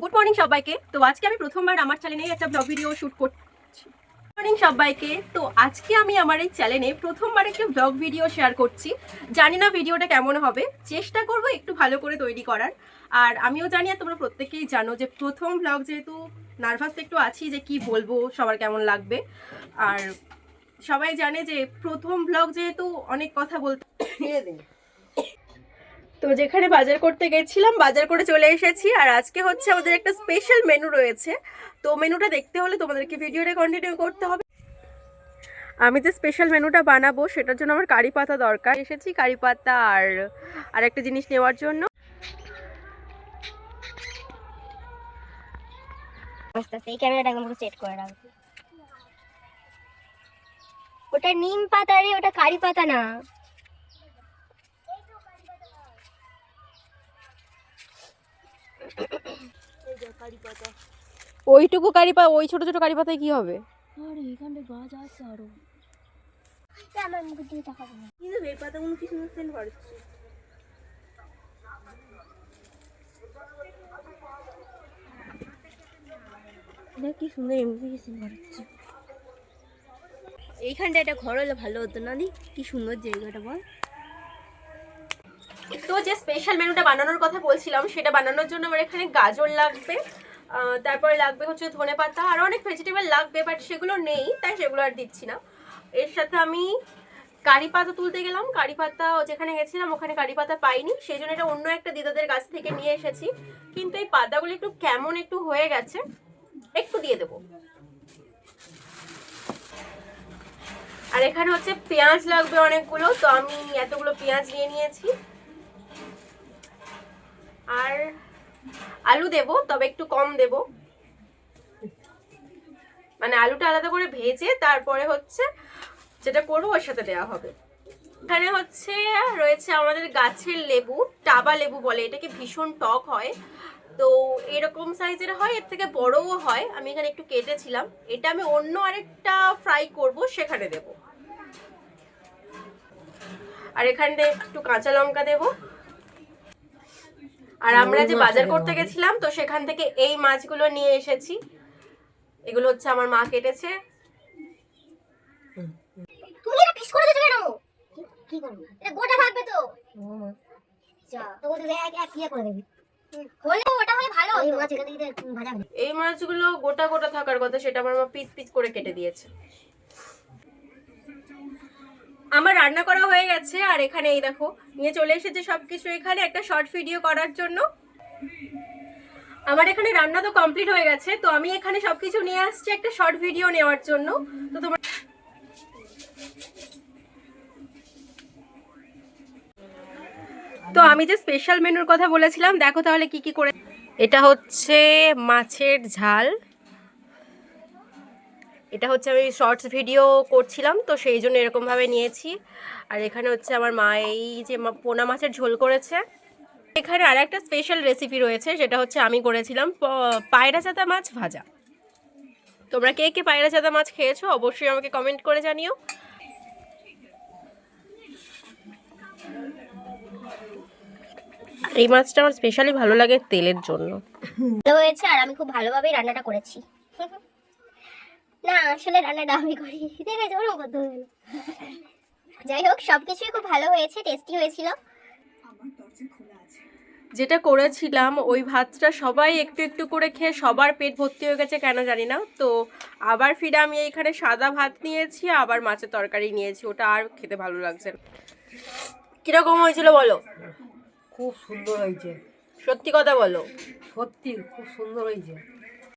Good morning সবাইকে। তো আজকে আমি প্রথমবার আমার চ্যানেলে একটা ব্লগ ভিডিও শুট করছি। গুড মর্নিং সবাইকে। তো আজকে আমি আমার এই চ্যানেলে প্রথমবার একটা ব্লগ ভিডিও শেয়ার করছি। জানি না ভিডিওটা কেমন হবে। চেষ্টা করব একটু ভালো করে তৈরি করার। আর আমিও জানি আর তোমরা প্রত্যেকেই জানো যে প্রথম ব্লগ যেহেতু নার্ভাস একটু আছি যে কি বলব, সবার কেমন লাগবে। আর সবাই জানে যে প্রথম ব্লগ যেহেতু অনেক কথা বলতে তো যেখানে বাজার করতে গেছিলাম, বাজার করে চলে এসেছি। আর আজকে হচ্ছে আমাদের একটা স্পেশাল মেনু রয়েছে। তো মেনুটা দেখতে হলে তোমাদেরকে ভিডিওটা কন্টিনিউ করতে হবে। আমি যে স্পেশাল মেনুটা বানাবো, সেটার জন্য আমার কারি পাতা দরকার। এসেছি কারি পাতা আর আর একটা জিনিস নেওয়ার জন্য। করে ওটা নিম পাতা রে, ওটা কারি পাতা না। ওইটুকু কারি পাতা ওই ছোট ছোট কারি পাতায় কি হবে? আরে এখানটা গাছ আছে আরও। আমার মুখ দিয়ে তাকাবো না কিন্তু এই পাতাগুলো কি সুন্দর সেন্ট বাড়ছে দেখ কি সুন্দর এমনি কি সুন্দর হচ্ছে এইখানটা একটা ঘর হলে ভালো হতো না দি? কি সুন্দর জায়গাটা বল। তো যে স্পেশাল মেনুটা বানানোর কথা বলছিলাম, সেটা বানানোর জন্য আমার এখানে গাজর লাগবে তারপরে লাগবে হচ্ছে ধনে পাতা, আর অনেক ভেজিটেবল লাগবে বাট সেগুলো নেই, তাই সেগুলো আর দিচ্ছি না। এর সাথে আমি কারি পাতা তুলতে গেলাম, কারি পাতা যেখানে গেছিলাম, ওখানে কারি পাতা পাইনি সেই জন্য এটা অন্য একটা দিদাদের গাছ থেকে নিয়ে এসেছি, কিন্তু এই পাতাগুলো একটু কেমন একটু হয়ে গেছে, একটু দিয়ে দেবো। আর এখানে হচ্ছে পেঁয়াজ লাগবে অনেকগুলো, তো আমি এতগুলো পেঁয়াজ নিয়ে নিয়েছি। আর আলু দেব, তবে একটু কম দেব। মানে আলুটা আলাদা করে ভেজে তারপরে হচ্ছে যেটা করব ওর সাথে দেওয়া হবে। এখানে হচ্ছে রয়েছে আমাদের গাছের লেবু, টাবা লেবু বলে, এটাকে ভীষণ টক হয়। তো এরকম সাইজের হয়, এর থেকে বড়ও হয়। আমি এখানে একটু কেটেছিলাম। এটা আমি অন্য আরেকটা ফ্রাই করব, সেখানে দেব। আর এখানে একটু কাঁচা লঙ্কা দেবো। আর আমরা যে বাজার করতে গেছিলাম তো সেখান থেকে এই মাছগুলো নিয়ে এসেছি। এগুলো হচ্ছে আমার মা কেটেছে। তুমি এটা পিস করে দিতে কেন? কি করব? এটা গোটা থাকবে তো। যা তো ওটা এক এক ইয়ে করে দিবি। হলে ওটা এই মাছগুলো গোটা গোটা থাকার কথা সেটা আমার মা পিস পিস করে কেটে দিয়েছে। আমার রান্না করা হয়ে গেছে, আর এখানে এই দেখো, নিয়ে চলে এসেছে সবকিছু এখানে, একটা শর্ট ভিডিও করার জন্য। আমার এখানে রান্না তো কমপ্লিট হয়ে গেছে, তো আমি এখানে সবকিছু নিয়ে আসছি একটা শর্ট ভিডিও নেওয়ার জন্য। তো তোমার তো আমি যে স্পেশাল মেনুর কথা বলেছিলাম, দেখো তাহলে কি কি করে এটা হচ্ছে মাছের ঝাল। এটা হচ্ছে আমি শর্টস ভিডিও করছিলাম, তো সেই জন্য এরকমভাবে নিয়েছি। আর এখানে হচ্ছে আমার মা এই যে পোনা মাছের ঝোল করেছে। এখানে আর একটা স্পেশাল রেসিপি রয়েছে যেটা হচ্ছে আমি করেছিলাম পায়রা চাতা মাছ ভাজা। তোমরা কে কে পায়রা চাতা মাছ খেয়েছো অবশ্যই আমাকে কমেন্ট করে জানিও। এই মাছটা আমার স্পেশালি ভালো লাগে তেলের জন্য। ভালো হয়েছে আর আমি খুব ভালোভাবেই রান্নাটা করেছি। না আসলে রান্নাটা আমি করি। দেখেছি ওরকম করতে হবে যাই হোক সবকিছুই খুব ভালো হয়েছে টেস্টি হয়েছিল। যেটা করেছিলাম ওই ভাতটা সবাই একটু একটু করে খেয়ে সবার পেট ভর্তি হয়ে গেছে কেন জানি না। তো আবার ফিরে আমি এখানে সাদা ভাত নিয়েছি আবার মাছের তরকারি নিয়েছি ওটা আর খেতে ভালো লাগছে না। কীরকম হয়েছিল বলো? খুব সুন্দর হয়েছে। সত্যি কথা বলো। সত্যি খুব সুন্দর হয়েছে।